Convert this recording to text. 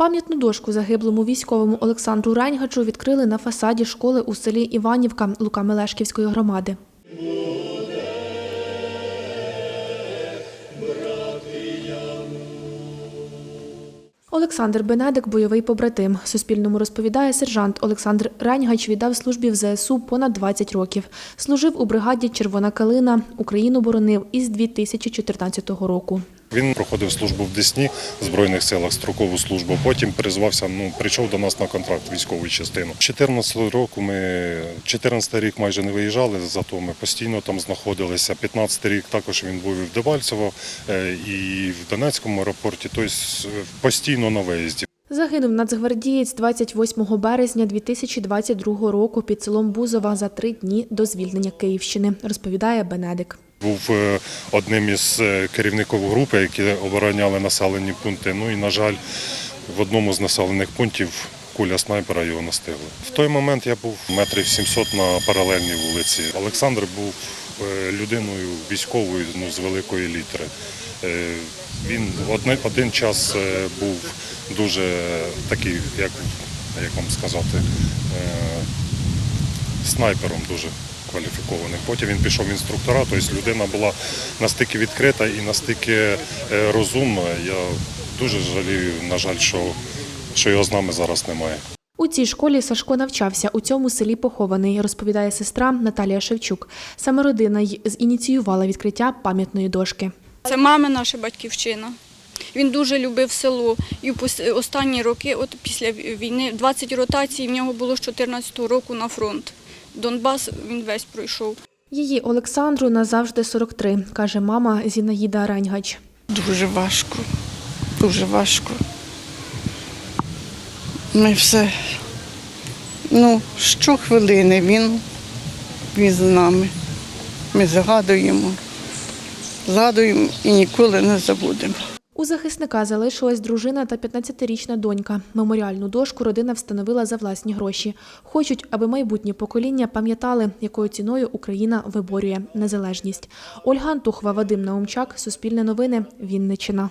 Пам'ятну дошку загиблому військовому Олександру Реньгачу відкрили на фасаді школи у селі Іванівка Лука-Мелешківської громади. Олександр Бенедик – бойовий побратим. Суспільному розповідає сержант Олександр Реньгач віддав службі в ЗСУ понад 20 років. Служив у бригаді Червона калина. Україну боронив із 2014 року. Він проходив службу в Десні в Збройних силах, строкову службу. Потім призвався, ну, прийшов до нас на контракт військову частину. 14 року ми 14 рік майже не виїжджали, зато ми постійно там знаходилися. 15 рік також він був і в Дебальцево, е, і в Донецькому аеропорті, тобто е, постійно на виїзді. Загинув нацгвардієць 28 березня 2022 року під селом Бузова за три дні до звільнення Київщини, розповідає Бенедик. Був е, одним із е, керівників групи, які обороняли населені пункти. Ну і, на жаль, в одному з населених пунктів куля снайпера його настигла. В той момент я був метрів 700 на паралельній вулиці. Олександр був е, людиною військовою ну, з великої літери. Він один час був дуже такий, як, як вам сказати, снайпером дуже кваліфікованим. Потім він пішов в інструктора, тобто людина була настільки відкрита і настільки е, розумна. Я дуже жалію, на жаль, що, що його з нами зараз немає. У цій школі Сашко навчався. У цьому селі похований, розповідає сестра Наталія Шевчук. Саме родина й зініціювала відкриття пам'ятної дошки. Це мами наша батьківщина. Він дуже любив село. І в останні роки, от після війни, 20 ротацій в нього було з 14-го року на фронт. Донбас він весь пройшов. Її Олександру назавжди 43, каже мама Зінаїда Реньгач. Дуже важко, дуже важко. Ми все, ну, щохвилини він, він з нами. Ми згадуємо, згадуємо і ніколи не забудемо. У захисника залишилась дружина та 15-річна донька. Меморіальну дошку родина встановила за власні гроші. Хочуть, аби майбутні покоління пам'ятали, якою ціною Україна виборює незалежність. Ольга Антухова, Вадим Наумчак, Суспільне новини, Вінниччина.